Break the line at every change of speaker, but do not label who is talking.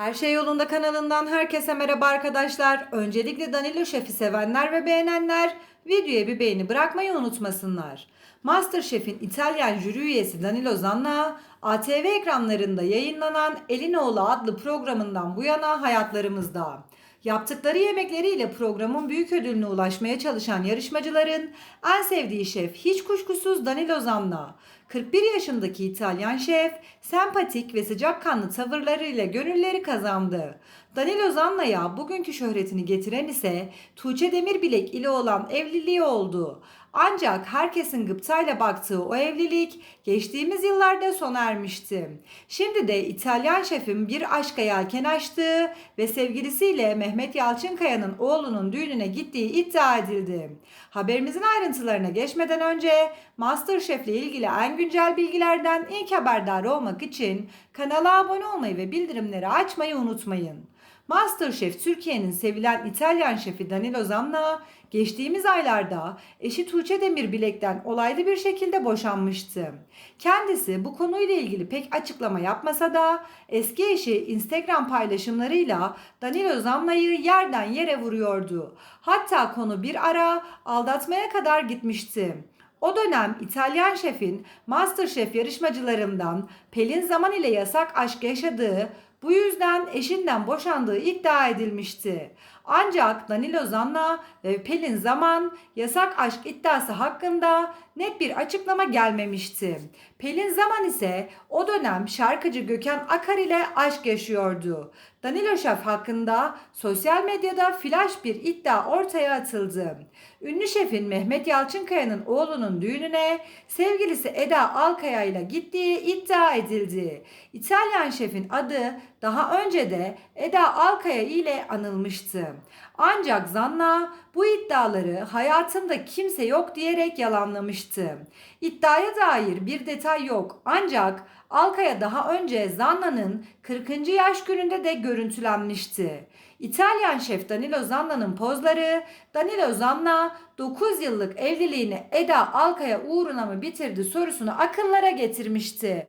Her Şey Yolunda kanalından herkese merhaba arkadaşlar. Öncelikle Danilo Şef'i sevenler ve beğenenler videoya bir beğeni bırakmayı unutmasınlar. Masterchef'in İtalyan jüri üyesi Danilo Zanna, ATV ekranlarında yayınlanan Elin Oğlu adlı programından bu yana hayatlarımızda. Yaptıkları yemekleriyle programın büyük ödülüne ulaşmaya çalışan yarışmacıların en sevdiği şef hiç kuşkusuz Danilo Zanna. 41 yaşındaki İtalyan şef sempatik ve sıcakkanlı tavırlarıyla gönülleri kazandı. Danilo Zanna'ya bugünkü şöhretini getiren ise Tuğçe Demirbilek ile olan evliliği oldu. Ancak herkesin gıptayla baktığı o evlilik geçtiğimiz yıllarda sona ermişti. Şimdi de İtalyan şefin bir aşka yelken açtığı ve sevgilisiyle Mehmet Yalçınkaya'nın oğlunun düğününe gittiği iddia edildi. Haberimizin ayrıntılarına geçmeden önce Masterchef ile ilgili en güncel bilgilerden ilk haberdar olmak için kanala abone olmayı ve bildirimleri açmayı unutmayın. Masterchef Türkiye'nin sevilen İtalyan şefi Danilo Zamna geçtiğimiz aylarda eşi Tuğçe Demirbilek'ten olaylı bir şekilde boşanmıştı. Kendisi bu konuyla ilgili pek açıklama yapmasa da eski eşi Instagram paylaşımlarıyla Danilo Zamna'yı yerden yere vuruyordu. Hatta konu bir ara aldatmaya kadar gitmişti. O dönem İtalyan şefin Masterchef yarışmacılarından Pelin Zaman ile yasak aşk yaşadığı, bu yüzden eşinden boşandığı iddia edilmişti. Ancak Danilo Zanna ve Pelin Zaman yasak aşk iddiası hakkında net bir açıklama gelmemişti. Pelin Zaman ise o dönem şarkıcı Gökhan Akar ile aşk yaşıyordu. Danilo Şef hakkında sosyal medyada flash bir iddia ortaya atıldı. Ünlü şefin Mehmet Yalçınkaya'nın oğlunun düğününe sevgilisi Eda Alkaya ile gittiği iddia edildi. İtalyan şefin adı daha önce de Eda Alkaya ile anılmıştı. Ancak Zanna bu iddiaları hayatımda kimse yok diyerek yalanlamıştı. İddiaya dair bir detay yok ancak Alkaya daha önce Zanna'nın 40. yaş gününde de görüntülenmişti. İtalyan şef Danilo Zanna'nın pozları Danilo Zanna 9 yıllık evliliğini Eda Alkaya uğruna mı bitirdi sorusunu akıllara getirmişti.